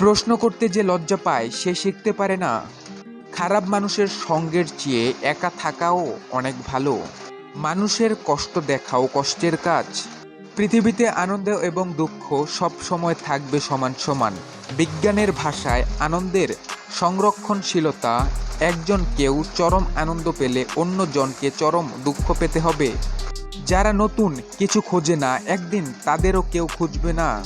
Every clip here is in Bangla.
প্রশ্ন করতে যে লজ্জা পায়, সে শিখতে পারে না। খারাপ মানুষের সঙ্গের চেয়ে একা থাকাও অনেক ভালো। মানুষের কষ্ট দেখাও কষ্টের কাজ। পৃথিবীতে আনন্দ এবং দুঃখ সব সময় থাকবে সমান সমান। বিজ্ঞানের ভাষায় আনন্দের সংরক্ষণশীলতা, একজন কেউ চরম আনন্দ পেলে অন্যজনকে চরম দুঃখ পেতে হবে। যারা নতুন কিছু খোঁজে না, একদিন তাদেরও কেউ খুঁজবে না।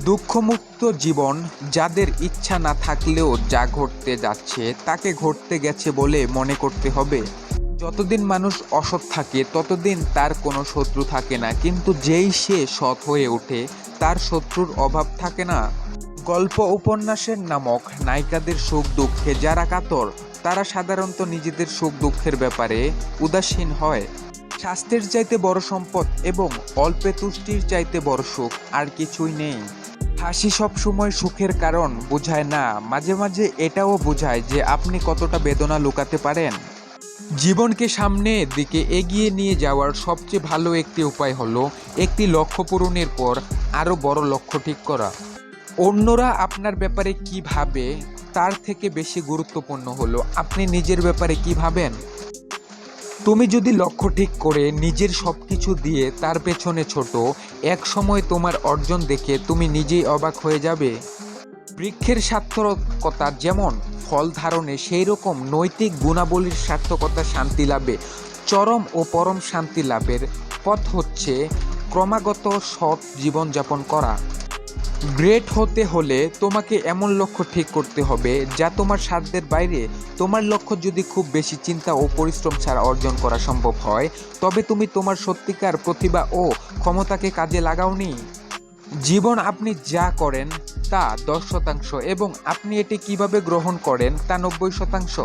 দুঃখমুক্ত জীবন যাদের ইচ্ছা না থাকলেও যা ঘটতে যাচ্ছে, তাকে ঘটতে গেছে বলে মনে করতে হবে। যতদিন মানুষ অসৎ থাকে, ততদিন তার কোনো শত্রু থাকে না। কিন্তু যেই সে সৎ হয়ে ওঠে, তার শত্রুর অভাব থাকে না। গল্প উপন্যাসের নামক নায়িকাদের সুখ দুঃখে যারা কাতর, তারা সাধারণত নিজেদের সুখ দুঃখের ব্যাপারে উদাসীন হয়। স্বাস্থ্যের চাইতে বড় সম্পদ এবং অল্পে তুষ্টির চাইতে বড় সুখ আর কিছুই নেই। হাসি সবসময় সুখের কারণ বোঝায় না। মাঝে মাঝে এটাও বোঝায় যে আপনি কতটা বেদনা লুকাতে পারেন। জীবনকে সামনের দিকে এগিয়ে নিয়ে যাওয়ার সবচেয়ে ভালো একটি উপায় হলো একটি লক্ষ্য পূরণের পর আরও বড় লক্ষ্য ঠিক করা। অন্যরা আপনার ব্যাপারে কি ভাবে, তার থেকে বেশি গুরুত্বপূর্ণ হলো আপনি নিজের ব্যাপারে কি ভাবেন? তুমি যদি লক্ষ্য ঠিক করে নিজের সব কিছু দিয়ে তার পেছনে ছোট, এক সময় তোমার অর্জন দেখে তুমি নিজেই অবাক হয়ে যাবে। বৃক্ষের সার্থকতা যেমন, ফল ধারণে সেই রকম নৈতিক গুণাবলীর সার্থকতা শান্তি লাভে, চরম ও পরম শান্তি লাভের পথ হচ্ছে ক্রমাগত সৎ জীবনযাপন করা। গ্রেট হতে হলে তোমাকে এমন লক্ষ্য ঠিক করতে হবে যা তোমার সাধ্যের বাইরে। তোমার লক্ষ্য যদি খুব বেশি চিন্তা ও পরিশ্রম ছাড়া অর্জন করা সম্ভব হয়, তবে তুমি তোমার সত্যিকার প্রতিভা ও ক্ষমতাকে কাজে লাগাওনি। জীবন আপনি যা করেন তা দশ শতাংশ এবং আপনি এটি কীভাবে গ্রহণ করেন তা নব্বই শতাংশ।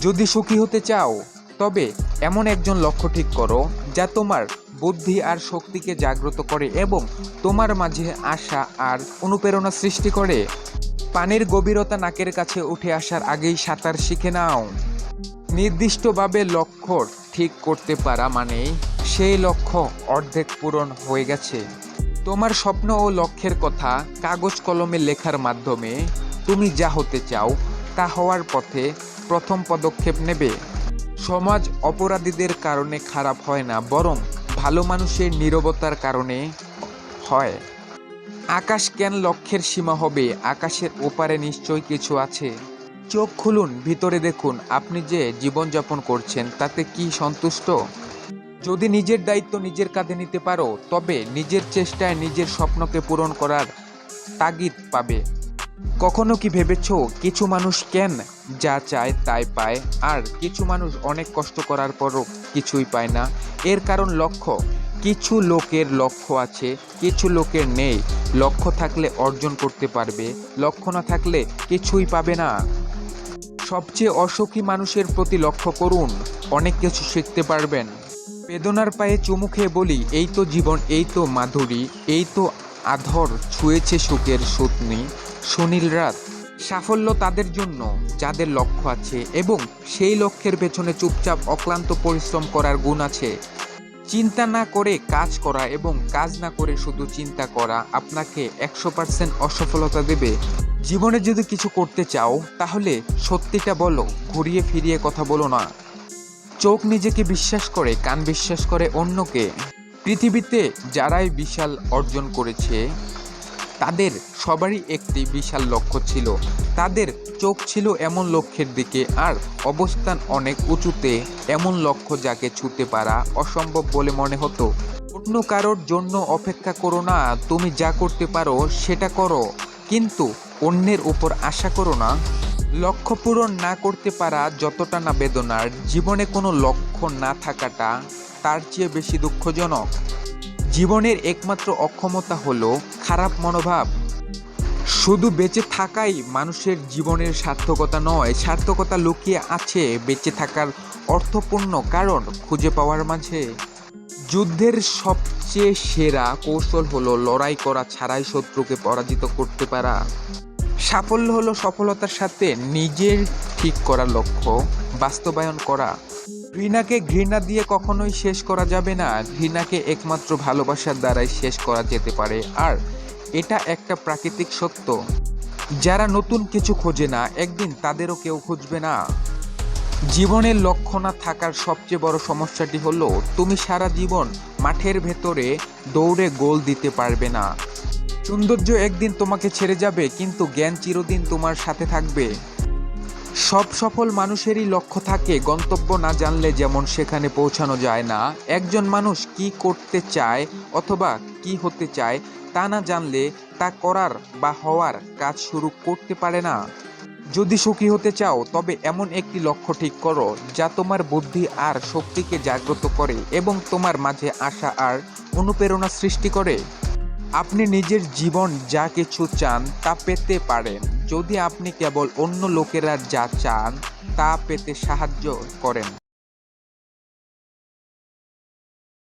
যদি সুখী হতে চাও, তবে এমন একজন লক্ষ্য ঠিক করো যা তোমার বুদ্ধি আর শক্তিকে জাগ্রত করে এবং তোমার মাঝে আশা আর অনুপ্রেরণা সৃষ্টি করে। পানির গভীরতা নাকের কাছে উঠে আসার আগেই সাঁতার শিখে নাও। নির্দিষ্টভাবে লক্ষ্য ঠিক করতে পারা মানেই সেই লক্ষ্য অর্ধেক পূরণ হয়ে গেছে। তোমার স্বপ্ন ও লক্ষ্যের কথা কাগজ কলমে লেখার মাধ্যমে তুমি যা হতে চাও তা হওয়ার পথে প্রথম পদক্ষেপ নেবে। সমাজ অপরাধীদের কারণে খারাপ হয় না, বরং ভালো মানুষের নীরবতার কারণে হয়। আকাশ কেন লক্ষ্যের সীমা হবে? আকাশের ওপারে নিশ্চয় কিছু আছে। চোখ খুলুন, ভিতরে দেখুন, আপনি যে জীবনযাপন করছেন, তাতে কি সন্তুষ্ট? যদি নিজের দায়িত্ব নিজের কাঁধে নিতে পারো, তবে নিজের চেষ্টায় নিজের স্বপ্নকে পূরণ করার তাগিদ পাবে। কখনো কি ভেবেছ কিছু মানুষ কেন যা চায় তাই পায়? আর কিছু মানুষ অনেক কষ্ট করার পরও কিছুই পায় না। এর কারণ লক্ষ্য। কিছু লোকের লক্ষ্য আছে, কিছু লোকের নেই। লক্ষ্য থাকলে অর্জন করতে পারবে। লক্ষ্য না থাকলে কিছুই পাবে না। সবচেয়ে অসুখী মানুষের প্রতি লক্ষ্য করুন। অনেক কিছু শিখতে পারবেন। বেদনার পায়ে চুমু খেয়ে বলি, এই তো জীবন, এই তো মাধুরী, এই তো আধর, ছুঁয়েছে সুখের সুতনি। সুনীল রাত, সাফল্য তাদের জন্য, যাদের লক্ষ্য আছে এবং সেই লক্ষ্যের পেছনে চুপচাপ অক্লান্ত পরিশ্রম করার গুণ আছে। চিন্তা না করে কাজ করা এবং কাজ না করে শুধু চিন্তা করা আপনাকে একশো পার্সেন্ট অসফলতা দেবে। জীবনে যদি কিছু করতে চাও, তাহলে সত্যিটা বলো, ঘুরিয়ে ফিরিয়ে কথা বলো না। চোখ নিজেকে বিশ্বাস করে, কান বিশ্বাস করে অন্যকে। পৃথিবীতে যারাই বিশাল অর্জন করেছে তাদের সবারই একটি বিশাল লক্ষ্য ছিল। তাদের চোখ ছিল এমন লক্ষ্যের দিকে আর অবস্থান অনেক উঁচুতে। এমন লক্ষ্য যাকে ছুতে পারা অসম্ভব বলে মনে হতো। অন্য কারোর জন্য অপেক্ষা করো না, তুমি যা করতে পারো সেটা করো। কিন্তু অন্যের উপর আশা করো না। লক্ষ্য পূরণ না করতে পারা যতটা না বেদনার, জীবনে কোনো লক্ষ্য না থাকাটা তার চেয়ে বেশি দুঃখজনক। জীবনের একমাত্র অক্ষমতা হলো খারাপ মনোভাব। শুধু বেঁচে থাকাই মানুষের জীবনের সার্থকতা নয়, সার্থকতা লুকিয়ে আছে বেঁচে থাকার অর্থপূর্ণ কারণ খুঁজে পাওয়ার মাঝে। যুদ্ধের সবচেয়ে সেরা কৌশল হলো লড়াই করা ছাড়াই শত্রুকে পরাজিত করতে পারা। সাফল্য হলো সফলতার সাথে নিজের ঠিক করা লক্ষ্য বাস্তবায়ন করা। ঘৃণাকে ঘৃণা দিয়ে কখনোই শেষ করা যাবে না। ঘৃণাকে একমাত্র ভালোবাসার দ্বারাই শেষ করা যেতে পারে, আর এটা একটা প্রাকৃতিক সত্য। যারা নতুন কিছু খোঁজে না, একদিন তাদেরও কেউ খুঁজবে না। জীবনের লক্ষ্য না থাকার সবচেয়ে বড় সমস্যাটি হলো, তুমি সারা জীবন মাঠের ভেতরে দৌড়ে গোল দিতে পারবে না। সৌন্দর্য একদিন তোমাকে ছেড়ে যাবে, কিন্তু জ্ঞান চিরদিন তোমার সাথে থাকবে। সব সফল মানুষেরই লক্ষ্য থাকে, গন্তব্য না জানলে যেমন সেখানে পৌঁছানো যায় না। একজন মানুষ কি করতে চায় অথবা কি হতে চায় তা না জানলে তা করার বা হওয়ার কাজ শুরু করতে পারে না। যদি সুখী হতে চাও, তবে এমন একটি লক্ষ্য ঠিক করো, যা তোমার বুদ্ধি আর শক্তিকে জাগ্রত করে এবং তোমার মাঝে আশা আর অনুপ্রেরণা সৃষ্টি করে। আপনি নিজের জীবন যা কিছু চান তা পেতে পারেন। যদি আপনি কেবল অন্য লোকেরা যা চান, তা পেতে সাহায্য করেন।